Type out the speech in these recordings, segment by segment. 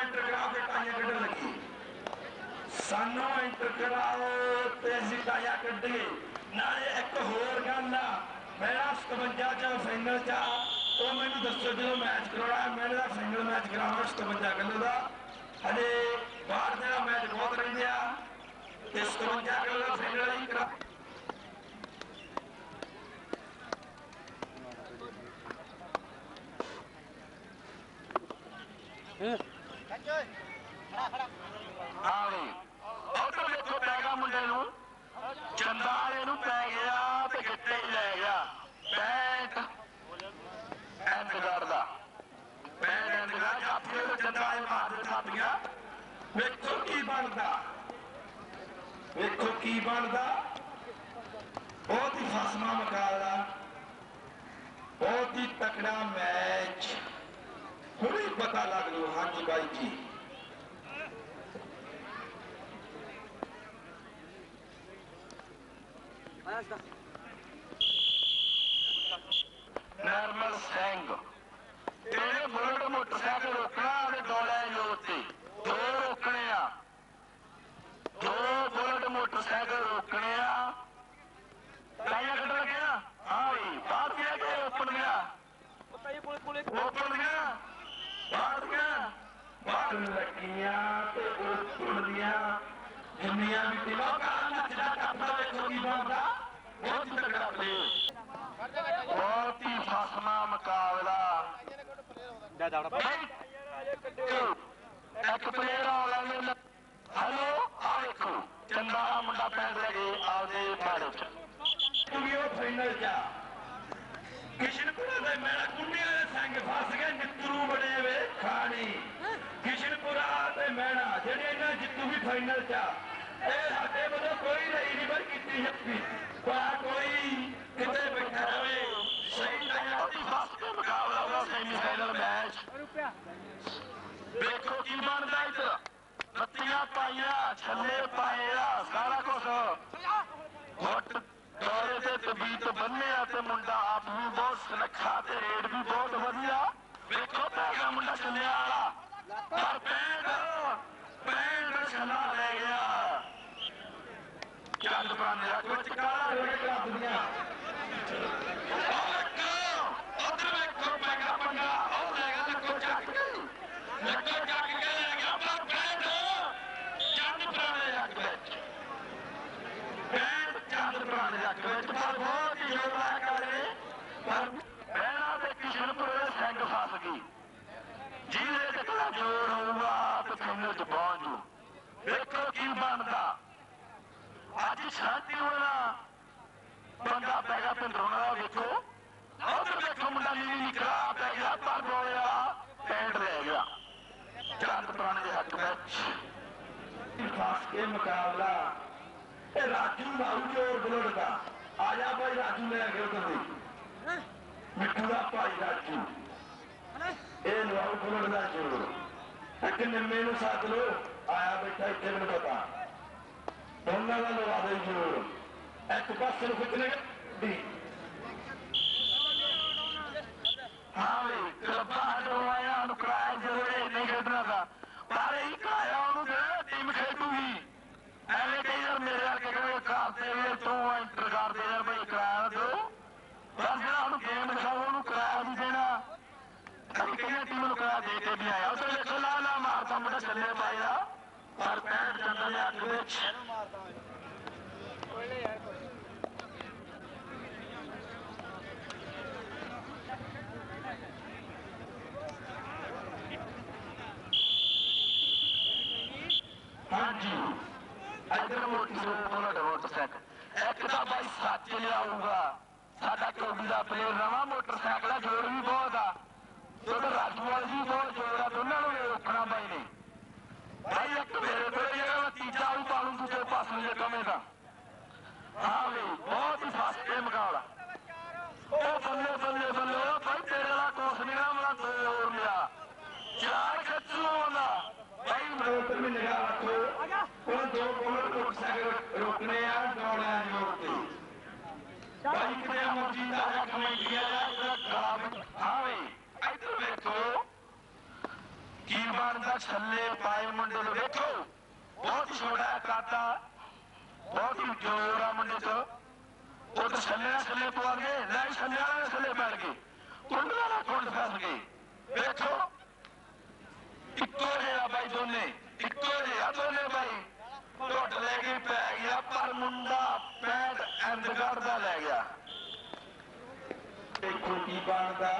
Enter ਕਰਾਓ ਤੇ ਟਾਈਆਂ ਕੱਢਣ ਲੱਗੀ। ਸਾਨੂੰ ਐਂਟਰ ਕਰਾਓ ਤੇ ਅਸੀਂ ਟਾਈਆਂ ਕੱਢੀਏ। ਨਾਲੇ ਇੱਕ ਹੋਰ ਗੱਲ ਆ, ਮੇਰਾ 57 ਚ ਫਾਈਨਲ ਚ ਉਹ ਮੈਨੂੰ ਦੱਸੋ ਜਦੋਂ ਮੈਚ ਕਰਾਉਣਾ ਮੈਂ ਇਹਦਾ ਫਾਈਨਲ ਮੈਚ ਕਰਾਉਣਾ 57 ਕਿਲੋ ਦਾ। ਹਲੇ ਬਾਹਰ ਦੇ ਮੈਚ ਬਹੁਤ ਰਹਿੰਦੇ ਆ। ਤੇ 57 ਕਿਲੋ ਦਾ ਫਾਈਨਲ ਹੀ ਕਰਾ ਹਾਂ। ਵੀ ਉਧਰ ਦੇਖੋ ਪੈ ਗਿਆ ਮੁੰਡੇ ਨੂੰ। ਚੰਦਾ ਵਾਲੇ ਨੂੰ ਪੈ ਗਿਆ ਤੇ ਗਿੱਟੇ ਹੀ ਲੈ ਗਿਆ। ਪੈਂਟ। ਐਂਡ ਕਰਦਾ ਪੈਂਟ ਐਂਡ ਕਰਦਾ ਜਾਪੀ ਉਹ ਚੰਦਾ ਵਾਲੇ ਮਾਰ ਦੇ ਥਾਪੀਆਂ ਵੇਖੋ ਕੀ ਬਣਦਾ। ਵੇਖੋ ਕੀ ਬਣਦਾ। ਬਹੁਤ ਹੀ ਫਸਮਾ ਮੁਕਾਬਲਾ ਬਹੁਤ ਹੀ ਤਕੜਾ ਮੈਚ। ਹੁਣੇ ਪਤਾ ਲੱਗ ਲੂ ਹਾਂਜੀ ਬਾਈ ਜੀ ਨਰਮਲ ਸਿੰਘ ਇਹਨੇ ਬੁਲਟ ਮੋਟਰਸਾਈਕਲ ਰੋਕਣਾ ਤੇ ਦੋ ਲੈ ਜੋ ਉੱਤੇ ਦੋ ਰੋਕਣੇ ਆ ਦੋ ਬੁਲਟ ਮੋਟਰਸਾਈਕਲ ਰੋਕਣੇ ਆ ਟਾਈਆਂ ਕੱਢ ਲੱਗਿਆ ਹਾਂ ਵੀ ਬਾਹਰ ਗਿਆ ਕਿ ਓਪਨ ਗਿਆ ਓਪਨ ਗਿਆ ਬਾਹਰ ਗਿਆ ਬਾਹਰ ਲੱਗੀਆਂ ਤੇ ਉਹ ਟੁੱਟਦੀਆਂ ਜਿੰਨੀਆਂ ਵੀ ਟੀਮਾਂ ਕਾਲਾ ਨੱਚਦਾ ਟੱਪਦਾ ਵੇਖੋ ਕੀ ਬਣਦਾ। ਬਹੁਤ ਹੀ ਤਕੜਾ ਪਲੇਅਰ ਬਹੁਤ ਹੀ ਫਸਮਾ ਮੁਕਾਬਲਾ। ਇੱਕ ਪਲੇਅਰ ਆਨਲਾਈਨ ਹਲੋ, ਆ ਵੇਖੋ ਚੰਦਾ ਮੁੰਡਾ ਪੈਂਡ ਲਗੇ ਆਪਦੇ ਬਾੜੇ ਚ। ਕਿਉਂਕਿ ਉਹ ਫਾਈਨਲ ਚ ਕਿਸ਼ਨਪੁਰਾ ਦੇ ਮੇਰਾ ਕੁੰਡੀਆਂ ਦੇ ਸੰਗ ਫਸ ਗਏ, ਨਿੱਤਰੂ ਬਣੇ ਵੇ, ਖਾਣੀ। ਕਿਸ਼ਨਪੁਰਾ ਤੇ ਮੈਣਾ ਜਿਹੜੇ ਇਹਨਾਂ ਜਿੱਤੂ ਵੀ ਫਾਈਨਲ ਚ ਆ। ਇਹ ਸਾਡੇ ਵੱਲੋਂ ਕੋਈ ਨਹੀਂ ਨਹੀਂ ਪਰ ਕੀਤੀ ਸ਼ਕਤੀ। ਪਾ ਕੋਈ ਕਿਤੇ ਬੈਠਾ ਰਵੇ। ਸਹੀ ਟਾਈਮ ਬਹੁਤ ਹੀ ਫਸਟ ਮੁਕਾਬਲਾ ਹੋਇਆ ਸੈਮੀਫਾਈਨਲ ਮੈਚ ਵੇਖੋ ਕੀ ਬਣਦਾ ਇੱਧਰ। ਬੱਤੀਆਂ ਪਾਈਆਂ, ਛੱਲੇ ਪਾਏ ਆ, ਸਾਰਾ ਕੁਝ ਘੁੱਟ ਦੌਰੇ ਤੇ ਤਬੀਤ ਬੰਨਿਆ ਤੇ ਮੁੰਡਾ ਆਪ ਵੀ ਬਹੁਤ ਸੁਨੱਖਾ ਤੇ ਰੇਡ ਵੀ ਬਹੁਤ ਵਧੀਆ। ਵੇਖੋ ਪੈਗਾ ਮੁੰਡਾ ਚੱਲਿਆ ਵਾਲਾ। ਪਰ ਪੈਂਡ ਪੈਂਡ ਛੱਲਾ ਲੈ ਗਿਆ ਚੰਦ ਪਾਣੇ ਦਾ ਕੁਝ ਕਾਲਾ ਰਵੇ ਕਲੱਬ ਦੀਆਂ ਉਧਰ ਵੇਖੋ ਪੈਗਾ ਪੰਗਾ ਉਹ ਲੈ ਗਿਆ ਲੱਕੋ ਚੱਕ ਕੇ ਲੱਕੋ ਚੱਕ ਕੇ ਲੈ ਗਿਆ ਪਰ ਪੈਂਡ ਚੰਦ ਪੁਰਾਣੇ ਜੱਗ ਵਿੱਚ ਪੈਂਡ ਚੰਦ ਪੁਰਾਣੇ ਜੱਗ ਵਿੱਚ ਪਰ ਬਹੁਤ ਹੀ ਜੋਰਾ ਕਰੇ ਪਰ ਬਹਿਣਾ ਤੇ ਕਿਸ਼ਨਪੁਰ ਦੇ ਸਿੰਘ ਫਸ ਗਈ ਜਿਹਦੇ ਤੇ ਕਲਾ ਜੋਰ ਹੋਊਗਾ ਤੇ ਫਾਈਨਲ ਚ ਪਹੁੰਚ ਜੂ ਵੇਖੋ ਕੀ ਬਣਦਾ। ਅੱਜ ਸ਼ਾਂਤੀ ਹੋਣਾ ਬੰਦਾ ਪੈਗਾ ਪਿੰਡਰੋਣਾ ਦਾ ਵੇਖੋ। ਉਧਰ ਵੇਖੋ ਮੁੰਡਾ, ਨੀਲੀ ਨਿਕਲਾ ਪੈ ਗਿਆ, ਪਰ ਬੋਲਿਆ ਪੈਂਟ ਲੈ ਗਿਆ। ਚੰਦ ਪੁਰਾਣੇ ਦੇ ਹੱਕ ਵਿੱਚ। ਫਸ ਕੇ ਮੁਕਾਬਲਾ। ਇਹ ਰਾਜੂ ਬਾਹੂ ਚੋਰ ਬਲੋੜ ਦਾ ਆ ਜਾ ਭਾਈ, ਰਾਜੂ ਲੈ ਕੇ ਉਧਰ ਦੀ ਮਿੱਠੂ ਦਾ ਭਾਈ ਰਾਜੂ। ਇਹ ਲਵਾਉ ਬਲੋੜ ਦਾ ਚੋਰ। ਇੱਕ ਨਿੰਮੇ ਨੂੰ ਸੱਦ ਲੋ ڀئي ڪرايا دوست به آيا ਛੱਲੇ ਪਾਇਆ ਦੇਣਾ ਅਸੀਂ ਕਈ ਦੇ ਕੇ ਵੀ ਆਇਆ ਉਹ ਦੇਖੋ ਲਾ ਲਾ ਮਾਰਦਾ ਮੁੰਡਾ ਚੱਲੇ ਮੋਟਰਸਾਈਕਲ ਮੋਟਰਸਾਈਕਲ ਇੱਕ ਤਾਂ ਬਾਈ ਸੱਚ ਲਿਆਊਗਾ ਸਾਡਾ ਕੌਡੀ ਦਾ ਪਲੇਅਰ ਨਵਾਂ ਮੋਟਰਸਾਈਕਲ ਆ ਜੋਰ ਵੀ ਬਹੁਤ ਆ ਉਧਰ ਰਾਜੂ ਵਾਲੀ ਵੀ ਬਹੁਤ ਜੋਰ ਆ ਦੋਨਾਂ ਨੂੰ ਵੀ ਰੋਕਣਾ ਬਾਈ ਨੇ भाई अब मेरे पे ये गलत तीन चार उतारूं तुझे पास मुझे कमेंटा हाँ भाई बहुत ही फास्ट टेम का वाला ओ फल्ले फल्ले फल्ले ओ भाई तेरे लाख कोस मिला मरा तोर मिला चार कच्चू वाला भाई मेरे पे भी लगा रहा तू उन दो बोलर को उसे रुकने यार दौड़े आने वाले भाई कितने मुझे ना कमेंट किया जाए � ਨੂੰ ਵੇਖੋ ਬਹੁਤ ਹੀ ਛੋਟਾ ਹੈ ਕਾਤਾ ਬਹੁਤ ਹੀ ਜ਼ੋਰ ਆ ਮੁੰਡੇ ਚ ਉਹ ਤਾਂ ਛੱਲੇ ਨਾਲ ਛੱਲੇ ਪਵਾ ਗਏ ਲੈ ਛੱਲੇ ਵਾਲੇ ਛੱਲੇ ਬੈਠ ਗਏ ਕੁੰਡਲਾ ਨਾਲ ਕੁੰਡ ਫਸ ਗਏ ਵੇਖੋ ਇੱਕੋ ਜਿਹਾ ਬਾਈ ਦੋਨੇ ਇੱਕੋ ਜਿਹਾ ਦੋਨੇ ਬਾਈ ਟੁੱਟ ਲੈ ਕੇ ਪੈ ਗਿਆ ਪਰ ਮੁੰਡਾ ਪੈਂਟ ਐਂਦਗੜ ਦਾ ਲੈ ਗਿਆ ਦੇਖੋ ਕੀ ਬਣਦਾ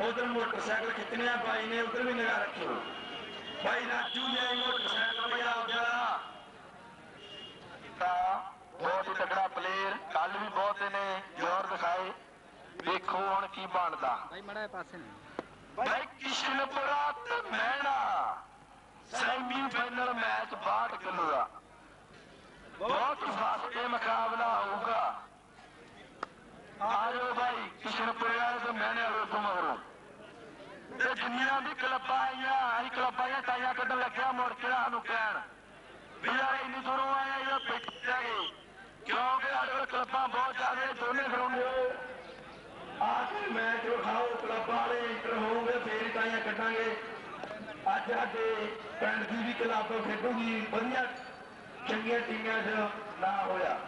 ਉਧਰ ਮੋਟਰਸਾਈਕਲ ਕਿਤਨਿਆਂ ਬਾਈ ਨੇ ਉਧਰ ਵੀ ਨਿਗਾਹ ਰੱਖਿਓ ਬਾਈ ਰਾਜੂ ਨੇ ਮੋਟਰਸਾਈਕਲ ਭਜਾ ਗਿਆ ਤਾਂ ਬਹੁਤ ਹੀ ਤਕੜਾ ਪਲੇਅਰ ਕੱਲ ਵੀ ਬਹੁਤ ਇਹਨੇ ਜ਼ੋਰ ਦਿਖਾਏ। ਵੇਖੋ ਹੁਣ ਕੀ ਬਣਦਾ। ਭਾਈ ਮੜਾ ਪਾਸੇ ਨੇ। ਬਾਈ ਕਿਸ਼ਨਪੁਰਾ ਤੇ Mehna. Semi final match 62 kilo ਦਾ ਬਹੁਤ ਹੀ ਫਾਸਟ ਇਹ ਮੁਕਾਬਲਾ ਹੋਊਗਾ ਆਜੋ ਬਾਈ ਕਿਸ਼ਨਪੁਰੇ ਵਾਲੇ ਤੇ ਮਹਿਣੇ ਵਾਲੇ ਤੋਂ ਮਗਰੋਂ ਤੇ ਜਿੰਨੀਆਂ ਵੀ ਕਲੱਬਾਂ ਆਈਆਂ ਅਸੀਂ ਕਲੱਬਾਂ ਦੀਆਂ ਟਾਈਆਂ ਕੱਢਣ ਲੱਗਿਆ ਮੁੜ ਕੇ ਸਾਨੂੰ ਕਹਿਣ ਵੀ ਯਾਰ ਇੰਨੀ ਦੂਰੋਂ ਆਏ ਆ ਇਹ ਪਿੱਛੇ ਗਏ ਕਿਉਂਕਿ ਸਾਡੇ ਕੋਲ ਕਲੱਬਾਂ ਬਹੁਤ ਜ਼ਿਆਦਾ ਦੋਨੇ ਗਰਾਉਂਡ ਆ ਕੇ ਮੈਚ ਵਿਖਾਓ ਕਲੱਬ ਵਾਲੇ ਇੰਟਰ ਹੋਣਗੇ ਫੇਰ ਹੀ ਟਾਈਆਂ ਕੱਢਾਂਗੇ ਅੱਜ ਸਾਡੇ ਪਿੰਡ ਦੀ ਵੀ ਕਲੱਬ ਖੇਡੂਗੀ ਵਧੀਆ ਚੰਗੀਆਂ ਟੀਮਾਂ 'ਚ ਨਾ ਹੋਇਆ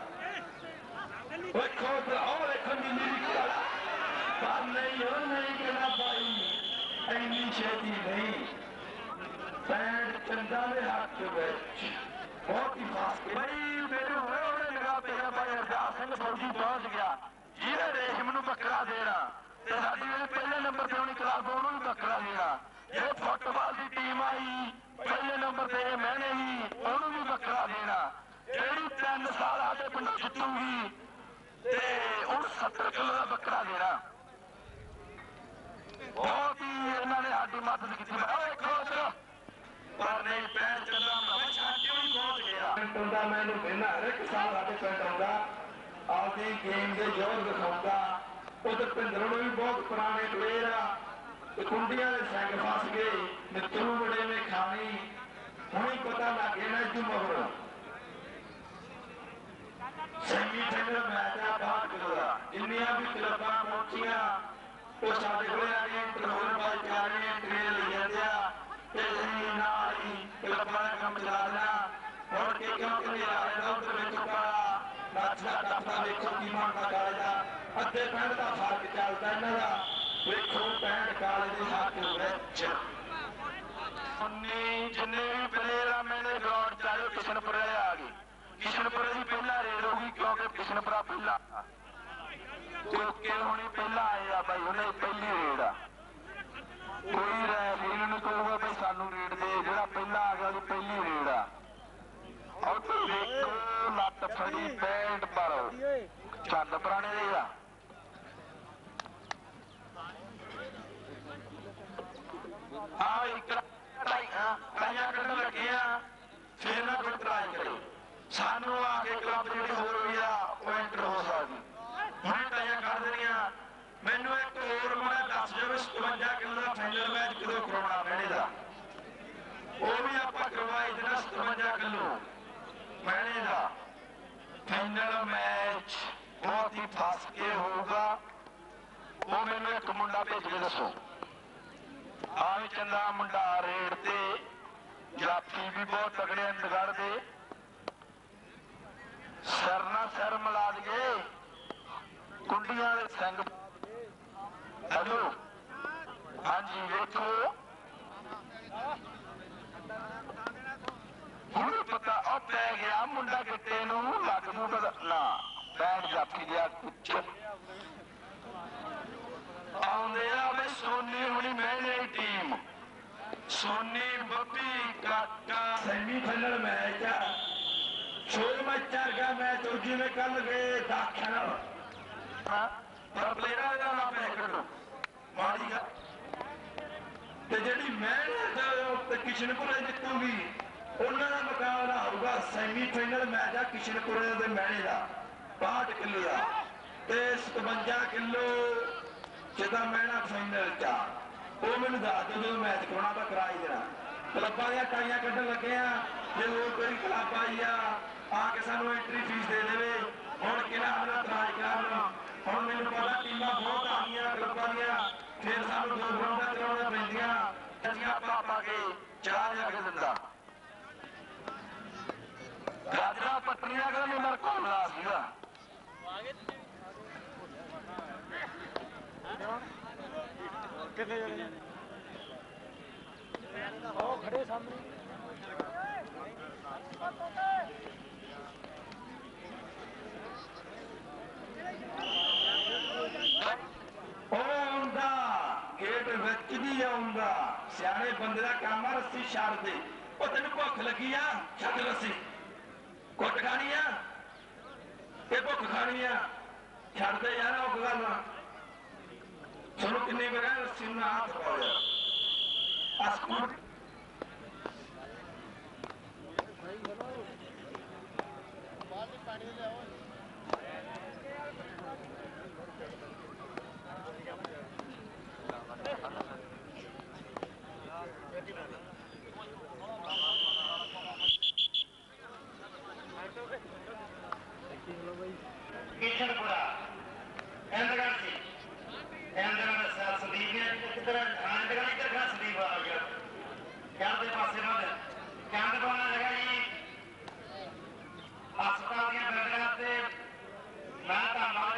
ਵੇਖੋ ਤੇ ਉਹ ਵੇਖੋ ਨੀਲੀ ਦੀ ਕਲਾ ਪਰ ਨਹੀਂ ਉਹ ਨਹੀਂ ਕਿਹੜਾ ਬਾਈ ਐਨੀ ਛੇਤੀ ਨਹੀਂ ਪੈਂਡ ਚੰਦਾ ਦੇ ਹੱਥ ਵਿੱਚ ਬਹੁਤ ਹੀ ਫਾਸਟ ਬਈ ਮੇਰੇ ਹੋਏ ਹੋਣੇ ਨਿਗਾਹ ਤੇ ਆ ਭਾਈ ਅਰਦਾਸ ਸਿੰਘ ਫੌਜੀ ਪਹੁੰਚ ਗਿਆ ਜਿਹਨੇ ਰੇਸ਼ਮ ਨੂੰ ਬੱਕਰਾ ਦੇਣਾ ਤੇ ਸਾਡੀ ਜਿਹੜੀ ਪਹਿਲੇ ਨੰਬਰ ਤੇ ਹੋਣੀ ਕਲਾਸ ਉਹਨੂੰ ਵੀ ਬੱਕਰਾ ਦੇਣਾ ਇਹ ਫੁੱਟਬਾਲ ਦੀ ਟੀਮ ਆਈ, ਪਹਿਲੇ ਨੰਬਰ ਤੇ ਇਹ ਮਹਿਨੇ ਹੀ ਉਹਨੂੰ ਵੀ ਬੱਕਰਾ ਦੇਣਾ ਜਿਹੜੀ 3 ਸਾਲ ਸਾਡੇ ਪਿੰਡੋਂ ਜਿੱਤੂਗੀ, ਤੇ ਉਹਨੂੰ 70 ਕਿਲੋ ਦਾ ਬੱਕਰਾ ਦੇਣਾ। ਬਹੁਤ ਹੀ ਇਹਨਾਂ ਨੇ ਸਾਡੀ ਮਦਦ ਕੀਤੀ। ਓਏ ਕੋਚ ਪਰ ਨਹੀਂ ਪੈਰ ਚੱਲਦਾ ਮੈਂ ਛਾਟਿਓ ਹੀ ਪਹੁੰਚ ਗਿਆ। ਪਿੰਡ ਮੈਨੂੰ ਪਹਿਲਾਂ ਹਰ ਇੱਕ ਸਾਲ ਸਾਡੇ ਪਿੰਡ ਆਉਂਦਾ। ਆਪਦੀ ਗੇਮ ਦੇ ਜ਼ੋਰ ਦਿਖਾਉਂਦਾ। ਉਧਰ ਪਿੰਡਰੋਂ ਵੀ ਬਹੁਤ ਪੁਰਾਣੇ ਪਲੇਅਰ ਆ। ਤੇ ਕੁੰਡੀਆਂ ਦੇ ਸੰਗ ਫਸ ਗਏ ਮਿੱਤਰੂ ਬੜੇ ਨੇ ਖਾਣੀ। ਹੁਣੀ ਪਤਾ ਲੱਗ ਨਾ ਜੂ ਮਗਰ। ਸੈਮੀ ਫਾਈਨਲ ਮੈਚ ਆ ਬਾਹਰ ਕਿਲੋ ਇੰਨੀਆਂ ਵੀ ਕਲੱਬਾਂ ਪਹੁੰਚੀਆਂ, ਉਹ ਸਾਡੇ ਕੋਲੇ ਆ ਗਏ ਇੰਟਰਵਿਊ ਬਾਈ ਕਰ ਰਹੇ ਐਂਟਰੀ ਲਈ ਜਾਂਦੇ ਆ। ਤੇ ਅਸੀਂ ਨਾਲ ਹੀ ਕਲੱਬਾਂ ਦਾ ਕੰਮ ਚਲਾ ਦੇਣਾ। ਹੋਰ ਕੇ ਕਿਉਂ ਆ ਰਿਹਾ ਉਧਰ ਵੇਖੋ ਕਾਲਾ ਨੱਚਦਾ ਟੱਪਦਾ ਵੇਖੋ ਕੀ ਮੰਨਦਾ ਕਾਲੇ ਦਾ ਅੱਧੇ ਪਿੰਡ ਦਾ ਫ਼ਰਕ ਚੱਲਦਾ ਇਹਨਾਂ ਦਾ। ਵੇਖੋ ਪਿੰਡ ਕਾਲੇ ਦੇ ਹੱਥ ਵਿੱਚ। ਉਨੀ ਜਿੰਨੇ ਵੀ ਪਲੇਅਰ ਆ ਮੈਨੇ ਗਰਾਊਂਡ ਚ ਆਏ ਕਿਸ਼ਨਪੁਰੇ ਵਾਲੇ ਆ ਗਏ। ਕਿਸ਼ਨਪੁਰੇ ਦੀ ਪਹਿਲਾ ਰੇਡ ਹੋਊਗੀ ਕਿਉਂਕਿ ਕਿਸ਼ਨਪੁਰਾ ਪਹਿਲਾਂ। ਕੋਕੇ ਹੁਣੀ ਪਹਿਲਾਂ ਆਏ ਆ ਬਾਈ ਉਹਨੇ ਪਹਿਲੀ 1057 ਕਿਲੋ ਦਾ ਫਾਈਨਲ ਮੈਚ ਕਦੋਂ ਕਰਾਉਣਾ ਮੈਨੇ ਦਾ? ਉਹ ਵੀ ਆਪਾਂ ਕਰਵਾਏ ਜਿਹੜਾ 57 ਕਿਲੋ। ਮੈਨੇ ਦਾ। ਫਾਈਨਲ ਮੈਚ ਬਹੁਤ ਹੀ ਫਸ ਕੇ ਹੋਊਗਾ। ਉਹ ਮੈਨੂੰ ਇੱਕ ਮੁੰਡਾ ਭੇਜ ਕੇ ਦੱਸੋ। ਆਹ ਚੰਦਾ ਮੁੰਡਾ ਰੇਡ ਤੇ ਜਾਫੀ ਵੀ ਬਹੁਤ ਤਗੜੇ ਅੰਦਗੜ ਦੇ। ਸਰਨਾ ਸਰ ਮਲਾ ਦਈਏ। ਕੁੰਡੀਆਂ ਦੇ ਸਿੰਘ ਹੈਲੋ ਹਾਂਜੀ ਵੇਖੋ ਹੁਣ ਪਤਾ ਉਹ ਪੈ ਗਿਆ ਮੁੰਡਾ ਗਿੱਟੇ ਨੂੰ ਲੱਗ ਨੂੰ ਪਤਾ ਨਾ ਬੈਠ ਜਾਫੀ ਗਿਆ ਕੁਛ ਆਉਂਦੇ ਆ ਬਈ ਸੋਨੀ ਹੁਣੀ ਮਹਿਲੇ ਟੀਮ ਸੋਨੀ ਬੱਬੀ ਕਾਕਾ ਸੈਮੀ ਫਾਈਨਲ ਮੈਚ ਆ ਛੋੜ ਮੈਚ ਆ ਮੈਚ ਉਹ ਜਿਵੇਂ ਕੱਲ ਗਏ ਦਾਖਲ ਹਾਂ ਪਰ ਪਲੇਅਰਾਂ ਦਾ ਨਾਮ ਹੈ ਕੱਢੋ ਮਾੜੀ ਗੱਲ ਤੇ ਜਿਹੜੀ ਮਿਹਨਤ ਤੇ ਕਿਸ਼ਨਪੁਰੇ ਜਿੱਤੂਗੀ, ਉਹਨਾਂ ਦਾ ਮੁਕਾਬਲਾ ਹੋਊਗਾ ਸੈਮੀ ਮੈਚ ਆ ਕਿਸ਼ਨਪੁਰੇ ਦੇ ਮਹਿਣੇ ਦਾ 62 ਕਿਲੋ ਦਾ। ਤੇ 57 ਕਿਲੋ ਜਿਹਦਾ ਮਹਿਣਾ ਫਾਈਨਲ ਚ ਉਹ ਮੈਨੂੰ ਦੱਸ ਦਿਓ ਜਦੋਂ ਮੈਚ ਕਰਾਉਣਾ ਤਾਂ ਕਰਾ ਹੀ ਦੇਣਾ। ਕਲੱਬਾਂ ਦੀਆਂ ਟਾਈਆਂ ਕੱਢਣ ਲੱਗੇ ਆ, ਜੇ ਹੋਰ ਕੋਈ ਕਲੱਬ ਆਈ ਆ ਆ ਕੇ ਸਾਨੂੰ ਐਂਟਰੀ ਫੀਸ ਦੇ ਦੇਵੇ। ਹੁਣ ਕਿਹੜਾ ਹਮਲਾ ਤਰਾਜ ਕਰਨ ਹੁਣ ਮੈਨੂੰ ਪਤਾ ਟੀਮਾਂ ਬਹੁਤ ਆ ਗਈਆਂ ਕਲੱਬਾਂ ਦੀਆਂ। ਫਿਰ ਸਾਨੂੰ ਦੋ ਗਰਾਊਂਡਾਂ ਚਲਾਉਣੀਆਂ ਪੈਂਦੀਆਂ। ਜੀਆਂ ਪਾਪਾ ਕੇ ਚਾਹ ਲਿਆ ਕੇ ਦਿੰਦਾ ਗਾਜਰਾ ਪੱਟਰੀਆਂ ਕਰ ਮੇਰੇ ਕੋਲ ਲਾ ਸੀਗਾ। ਕਿੱਥੇ ਜਾਣੇ? ਆਉਂਦਾ ਸਿਆਣੇ ਬੰਦੇ ਦਾ ਕੰਮ ਆ, ਰੱਸੀ ਛੱਡ ਦੇ। ਉਹ ਤੈਨੂੰ ਭੁੱਖ ਲੱਗੀ ਆ, ਛੱਡ ਰੱਸੀ। ਕੁੱਟ ਖਾਣੀ ਆ? ਤੇ ਭੁੱਖ ਖਾਣੀ ਆ? ਛੱਡ ਦੇ ਯਾਰ, ਉਹ ਗੱਲ ਤੁਹਾਨੂੰ ਕਿੰਨੇ ਵਾਰ ਰੱਸੀ ਨੂੰ ਹੱਥ ਪਾਇਆ ਆ ਸਕੂਲ ਬਾਲਟੀ ਪਾਣੀ ਲਿਆਓ इधर खान जगह इधर खड़ा संदीप आ गया कैंप के पास बंद कैंप बना जगह जी हस्पताल दया बैठक से मैं धन्यवाद